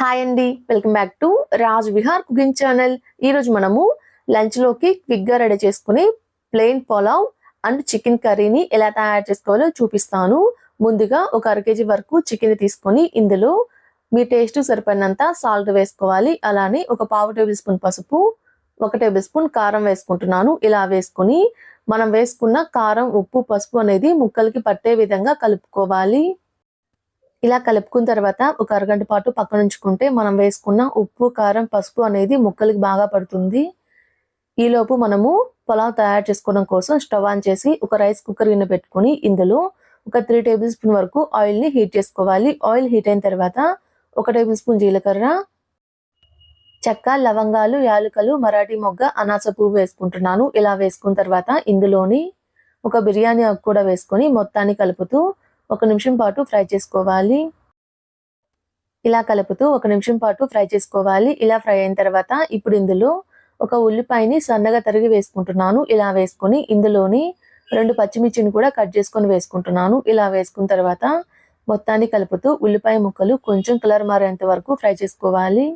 Hi అండి welcome back to Raj Vihar cooking channel ఈరోజు మనము లంచ్లోకి క్విక్గా రెడీ చేసుకుని ప్లెయిన్ పొలావ్ అండ్ చికెన్ కర్రీని ఎలా తయారు చేసుకోవాలో చూపిస్తాను. ముందుగా ఒక అర కేజీ వరకు చికెన్ తీసుకొని ఇందులో మీ టేస్ట్ సరిపడినంత సాల్ట్ వేసుకోవాలి. అలానే ఒక పావు టేబుల్ స్పూన్ పసుపు ఒక టేబుల్ స్పూన్ కారం వేసుకుంటున్నాను. ఇలా వేసుకొని మనం వేసుకున్న కారం ఉప్పు పసుపు అనేది ముక్కలకి పట్టే విధంగా కలుపుకోవాలి. ఇలా కలుపుకున్న తర్వాత ఒక అరగంట పాటు పక్కన ఉంచుకుంటే మనం వేసుకున్న ఉప్పు కారం పసుపు అనేది ముక్కలకి బాగా పడుతుంది. ఈలోపు మనము పులావ్ తయారు చేసుకోవడం కోసం స్టవ్ ఆన్ చేసి ఒక రైస్ కుక్కర్ గిన్నె పెట్టుకొని ఇందులో ఒక త్రీ టేబుల్ స్పూన్ వరకు ఆయిల్ని హీట్ చేసుకోవాలి. ఆయిల్ హీట్ అయిన తర్వాత ఒక టేబుల్ స్పూన్ జీలకర్ర చెక్క లవంగాలు యాలకలు మరాఠీ మొగ్గ అనాస పువ్వు వేసుకుంటున్నాను. ఇలా వేసుకున్న తర్వాత ఇందులోని ఒక బిర్యానీ ఆకు కూడా వేసుకొని మొత్తాన్ని కలుపుతూ ఒక నిమిషం పాటు ఫ్రై చేసుకోవాలి. ఇలా కలుపుతూ ఒక నిమిషం పాటు ఫ్రై చేసుకోవాలి. ఇలా ఫ్రై అయిన తర్వాత ఇప్పుడు ఇందులో ఒక ఉల్లిపాయని సన్నగా తరిగి వేసుకుంటున్నాను. ఇలా వేసుకొని ఇందులోని రెండు పచ్చిమిర్చిని కూడా కట్ చేసుకొని వేసుకుంటున్నాను. ఇలా వేసుకున్న తర్వాత మొత్తాన్ని కలుపుతూ ఉల్లిపాయ ముక్కలు కొంచెం కలర్ మారేంత వరకు ఫ్రై చేసుకోవాలి.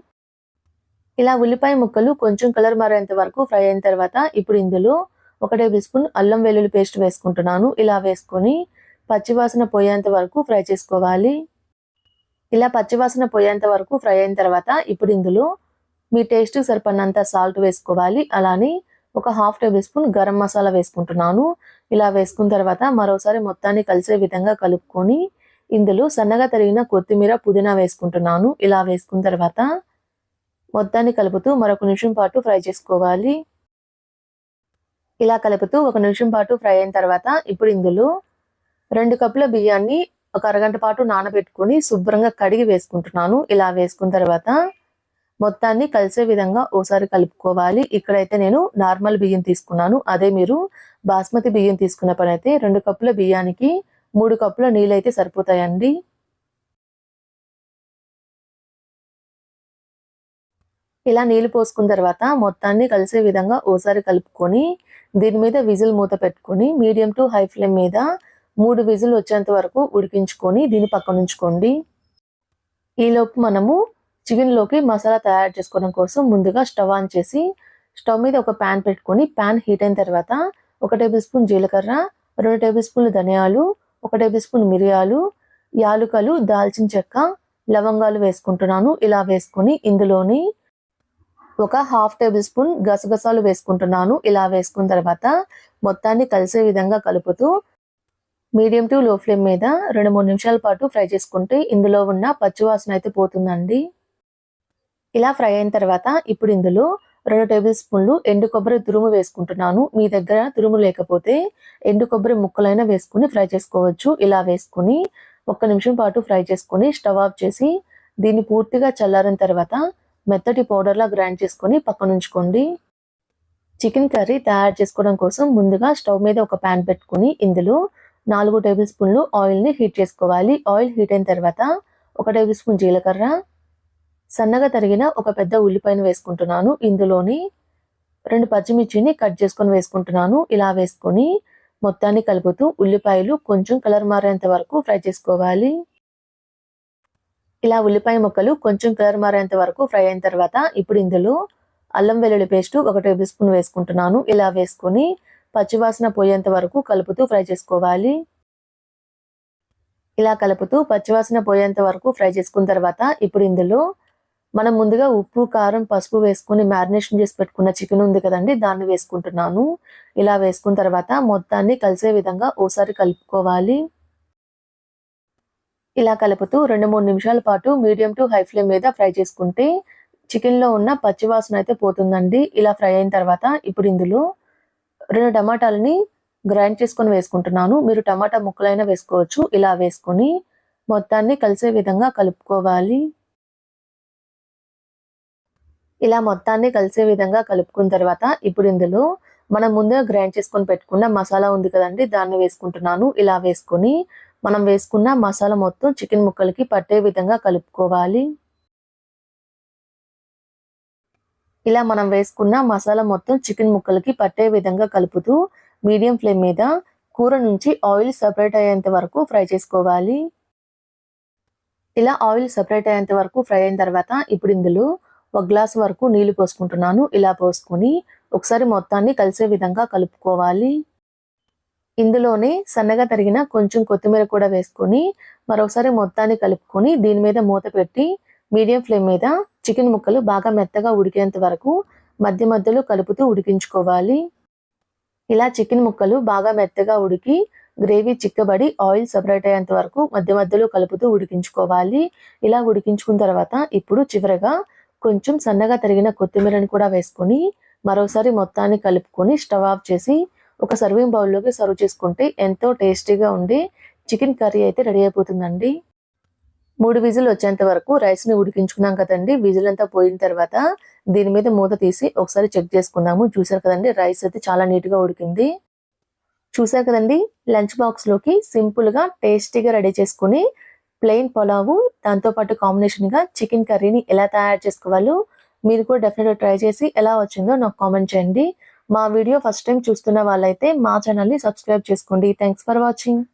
ఇలా ఉల్లిపాయ ముక్కలు కొంచెం కలర్ మారేంత వరకు ఫ్రై అయిన తర్వాత ఇప్పుడు ఇందులో ఒక టేబుల్ స్పూన్ అల్లం వెల్లుల్లి పేస్ట్ వేసుకుంటున్నాను. ఇలా వేసుకొని పచ్చివాసన పోయేంత వరకు ఫ్రై చేసుకోవాలి. ఇలా పచ్చివాసన పోయేంత వరకు ఫ్రై అయిన తర్వాత ఇప్పుడు ఇందులో మీ టేస్ట్ సరిపడినంత సాల్ట్ వేసుకోవాలి. అలానే ఒక half tablespoon garam masala వేసుకుంటున్నాను. ఇలా వేసుకున్న తర్వాత మరోసారి మొత్తాన్ని కలిసే విధంగా కలుపుకొని ఇందులో సన్నగా తరిగిన కొత్తిమీర పుదీనా వేసుకుంటున్నాను. ఇలా వేసుకున్న తర్వాత మొత్తాన్ని కలుపుతూ మరొక నిమిషం పాటు ఫ్రై చేసుకోవాలి. ఇలా కలుపుతూ ఒక నిమిషం పాటు ఫ్రై అయిన తర్వాత ఇప్పుడు ఇందులో రెండు కప్పుల బియ్యాన్ని ఒక అరగంట పాటు నానబెట్టుకొని శుభ్రంగా కడిగి వేసుకుంటున్నాను. ఇలా వేసుకున్న తర్వాత మొత్తాన్ని కలిసే విధంగా ఓసారి కలుపుకోవాలి. ఇక్కడైతే నేను నార్మల్ బియ్యం తీసుకున్నాను. అదే మీరు బాస్మతి బియ్యం తీసుకున్న పని అయితే రెండు కప్పుల బియ్యానికి మూడు కప్పుల నీళ్ళు అయితే సరిపోతాయండి. ఇలా నీళ్ళు పోసుకున్న తర్వాత మొత్తాన్ని కలిసే విధంగా ఓసారి కలుపుకొని దీని మీద విజిల్ మూత పెట్టుకొని మీడియం టు హై ఫ్లేమ్ మీద మూడు విజిల్ వచ్చేంత వరకు ఉడికించుకొని దీన్ని పక్కన ఉంచుకోండి. ఈలోపు మనము చికెన్లోకి మసాలా తయారు చేసుకోవడం కోసం ముందుగా స్టవ్ ఆన్ చేసి స్టవ్ మీద ఒక ప్యాన్ పెట్టుకొని ప్యాన్ హీట్ అయిన తర్వాత ఒక టేబుల్ స్పూన్ జీలకర్ర రెండు టేబుల్ స్పూన్లు ధనియాలు ఒక టేబుల్ స్పూన్ మిరియాలు యాలుకలు దాల్చిన చెక్క లవంగాలు వేసుకుంటున్నాను. ఇలా వేసుకొని ఇందులోని ఒక హాఫ్ టేబుల్ స్పూన్ గసగసాలు వేసుకుంటున్నాను. ఇలా వేసుకున్న తర్వాత మొత్తాన్ని కలిసే విధంగా కలుపుతూ మీడియం టు లో ఫ్లేమ్ మీద రెండు మూడు నిమిషాల పాటు ఫ్రై చేసుకుంటే ఇందులో ఉన్న పచ్చివాసన అయితే పోతుందండి. ఇలా ఫ్రై అయిన తర్వాత ఇప్పుడు ఇందులో రెండు టేబుల్ స్పూన్లు ఎండు కొబ్బరి తురుము వేసుకుంటున్నాను. మీ దగ్గర తురుము లేకపోతే ఎండు కొబ్బరి ముక్కలైనా వేసుకుని ఫ్రై చేసుకోవచ్చు. ఇలా వేసుకుని ఒక్క నిమిషం పాటు ఫ్రై చేసుకొని స్టవ్ ఆఫ్ చేసి దీన్ని పూర్తిగా చల్లారిన తర్వాత మెత్తటి పౌడర్లా గ్రైండ్ చేసుకొని పక్కన ఉంచుకోండి. చికెన్ కర్రీ తయారు చేసుకోవడం కోసం ముందుగా స్టవ్ మీద ఒక ప్యాన్ పెట్టుకుని ఇందులో నాలుగు టేబుల్ స్పూన్లు ఆయిల్ని హీట్ చేసుకోవాలి. ఆయిల్ హీట్ అయిన తర్వాత ఒక టేబుల్ స్పూన్ జీలకర్ర. సన్నగా తరిగిన ఒక పెద్ద ఉల్లిపాయను వేసుకుంటున్నాను. ఇందులోని రెండు పచ్చిమిర్చిని కట్ చేసుకొని వేసుకుంటున్నాను. ఇలా వేసుకొని మొత్తాన్ని కలుపుతూ ఉల్లిపాయలు కొంచెం కలర్ మారేంత వరకు ఫ్రై చేసుకోవాలి. ఇలా ఉల్లిపాయ ముక్కలు కొంచెం కలర్ మారేంత వరకు ఫ్రై అయిన తర్వాత ఇప్పుడు ఇందులో అల్లం వెల్లుల్లి పేస్ట్ ఒక టేబుల్ స్పూన్ వేసుకుంటున్నాను. ఇలా వేసుకొని పచ్చివాసన పోయేంత వరకు కలుపుతూ ఫ్రై చేసుకోవాలి. ఇలా కలుపుతూ పచ్చివాసన పోయేంత వరకు ఫ్రై చేసుకున్న తర్వాత ఇప్పుడు ఇందులో మనం ముందుగా ఉప్పు కారం పసుపు వేసుకుని మ్యారినేషన్ చేసి పెట్టుకున్న చికెన్ ఉంది కదండి దాన్ని వేసుకుంటున్నాను. ఇలా వేసుకున్న తర్వాత మొత్తాన్ని కలిసే విధంగా ఓసారి కలుపుకోవాలి. ఇలా కలుపుతూ రెండు మూడు నిమిషాల పాటు మీడియం టు హై ఫ్లేమ్ మీద ఫ్రై చేసుకుంటే చికెన్లో ఉన్న పచ్చివాసన అయితే పోతుందండి. ఇలా ఫ్రై అయిన తర్వాత ఇప్పుడు ఇందులో రెండు టమాటాలని గ్రైండ్ చేసుకొని వేసుకుంటున్నాను. మీరు టమాటా ముక్కలైనా వేసుకోవచ్చు. ఇలా వేసుకొని మొత్తాన్ని కలిసే విధంగా కలుపుకోవాలి. ఇలా మొత్తాన్ని కలిసే విధంగా కలుపుకున్న తర్వాత ఇప్పుడు ఇందులో మనం ముందుగా గ్రైండ్ చేసుకొని పెట్టుకున్న మసాలా ఉంది కదండి దాన్ని వేసుకుంటున్నాను. ఇలా వేసుకొని మనం వేసుకున్న మసాలా మొత్తం చికెన్ ముక్కలకి పట్టే విధంగా కలుపుకోవాలి. ఇలా మనం వేసుకున్న మసాలా మొత్తం చికెన్ ముక్కలకి పట్టే విధంగా కలుపుతూ మీడియం ఫ్లేమ్ మీద కూర నుంచి ఆయిల్ సపరేట్ అయ్యేంత వరకు ఫ్రై చేసుకోవాలి. ఇలా ఆయిల్ సపరేట్ అయ్యేంత వరకు ఫ్రై అయిన తర్వాత ఇప్పుడు ఇందులో ఒక గ్లాస్ వరకు నీళ్ళు పోసుకుంటున్నాను. ఇలా పోసుకొని ఒకసారి మొత్తాన్ని కలిసే విధంగా కలుపుకోవాలి. ఇందులోనే సన్నగా తరిగిన కొంచెం కొత్తిమీర కూడా వేసుకొని మరోసారి మొత్తాన్ని కలుపుకొని దీని మీద మూత పెట్టి మీడియం ఫ్లేమ్ మీద చికెన్ ముక్కలు బాగా మెత్తగా ఉడికేంత వరకు మధ్య మధ్యలో కలుపుతూ ఉడికించుకోవాలి. ఇలా చికెన్ ముక్కలు బాగా మెత్తగా ఉడికి గ్రేవీ చిక్కబడి ఆయిల్ సపరేట్ అయ్యేంత వరకు మధ్య మధ్యలో కలుపుతూ ఉడికించుకోవాలి. ఇలా ఉడికించుకున్న తర్వాత ఇప్పుడు చివరగా కొంచెం సన్నగా తరిగిన కొత్తిమీరని కూడా వేసుకొని మరోసారి మొత్తాన్ని కలుపుకొని స్టవ్ ఆఫ్ చేసి ఒక సర్వింగ్ బౌల్లోకి సర్వ్ చేసుకుంటే ఎంతో టేస్టీగా ఉండి చికెన్ కర్రీ అయితే రెడీ అయిపోతుందండి. మూడు విజిల్ వచ్చేంత వరకు రైస్ని ఉడికించుకున్నాం కదండి. విజిల్ అంతా పోయిన తర్వాత దీని మీద మూత తీసి ఒకసారి చెక్ చేసుకుందాము. చూసారు కదండి రైస్ అయితే చాలా నీట్గా ఉడికింది. చూసారు కదండి లంచ్ బాక్స్లోకి సింపుల్గా టేస్టీగా రెడీ చేసుకుని ప్లెయిన్ పొలావు దాంతోపాటు కాంబినేషన్గా చికెన్ కర్రీని ఎలా తయారు చేసుకోవాలో మీరు కూడా డెఫినెట్గా ట్రై చేసి ఎలా వచ్చిందో నాకు కామెంట్ చేయండి. మా వీడియో ఫస్ట్ టైం చూస్తున్న వాళ్ళైతే మా ఛానల్ని సబ్స్క్రైబ్ చేసుకోండి. Thanks for watching